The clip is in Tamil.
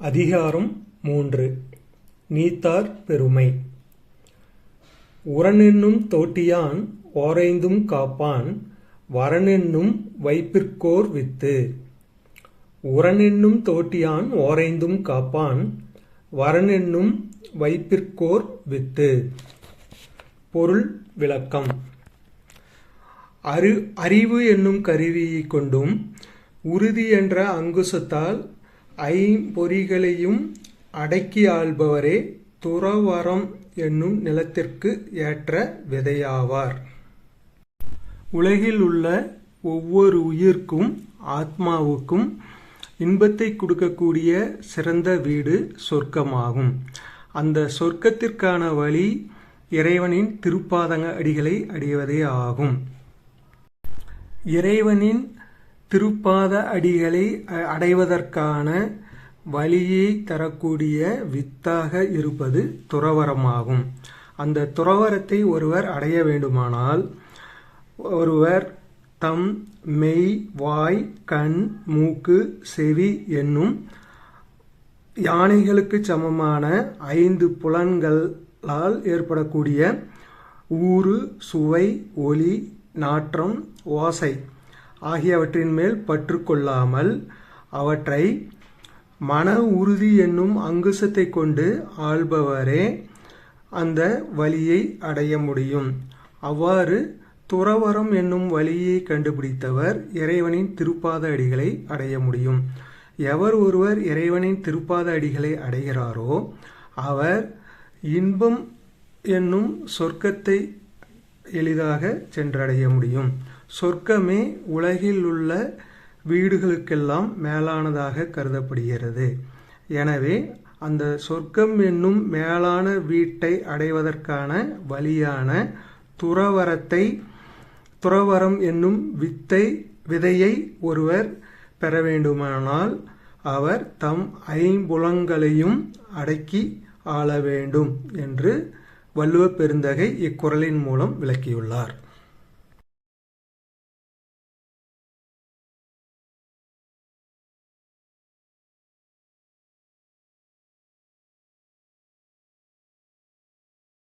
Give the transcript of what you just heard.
அதிகாரம் மூன்று. நீத்தார் பெருமை. உரனென்னும் தோட்டியான் ஓரைந்தும் காப்பான் வரனென்னும் வைப்பிற்கோர் வித்து. உரனென்னும் தோட்டியான் ஓரைந்தும் காப்பான் வரனென்னும் வைப்பிற்கோர் வித்து. பொருள் விளக்கம். அறி அறிவு என்னும் கருவியைக் கொண்டும் உறுதி என்ற அங்குசத்தால் ஐம்பொறிகளையும் அடக்கி ஆள்பவரே துறவரம் என்னும் நிலத்திற்கு ஏற்ற விதையாவார். உலகில் உள்ள ஒவ்வொரு உயிர்க்கும் ஆத்மாவுக்கும் இன்பத்தை கொடுக்கக்கூடிய சிறந்த வீடு சொர்க்கமாகும். அந்த சொர்க்கத்திற்கான வழி இறைவனின் திருப்பாதங்க அடிகளை அடைவதே ஆகும். இறைவனின் திருப்பாத அடிகளை அ- அடைவதற்கான வழியை தரக்கூடிய வித்தாக இருப்பது துறவரமாகும். அந்த துறவரத்தை ஒருவர் அடைய வேண்டுமானால் ஒருவர் தம் மெய் வாய் கண் மூக்கு செவி என்னும் யானைகளுக்கு சமமான ஐந்து புலன்களால் ஏற்படக்கூடிய ஊறு சுவை ஒளி நாற்றம் ஓசை ஆகியவற்றின் மேல் பற்று கொள்ளாமல் அவற்றை மன உறுதி என்னும் அங்குசத்தை கொண்டு ஆள்பவரே அந்த வழியை அடைய முடியும். அவ்வாறு துறவரம் என்னும் வழியை கண்டுபிடித்தவர் இறைவனின் திருப்பாத அடிகளை அடைய முடியும். எவர் ஒருவர் இறைவனின் திருப்பாத அடிகளை அடைகிறாரோ அவர் இன்பம் என்னும் சொர்க்கத்தை எளிதாக சென்றடைய முடியும். சொர்க்கமே உலகில் உள்ள வீடுகளுக்கெல்லாம் மேலானதாக கருதப்படுகிறது. எனவே அந்த சொர்க்கம் என்னும் மேலான வீட்டை அடைவதற்கான வழியான துறவரத்தை துறவரம் என்னும் வித்தை விதையை ஒருவர் பெற வேண்டுமானால் அவர் தம் ஐம்புலங்களையும் அடக்கி ஆள வேண்டும் என்று வள்ளுவ பெருந்தகை இக்குறளின் மூலம் விளக்கியுள்ளார்.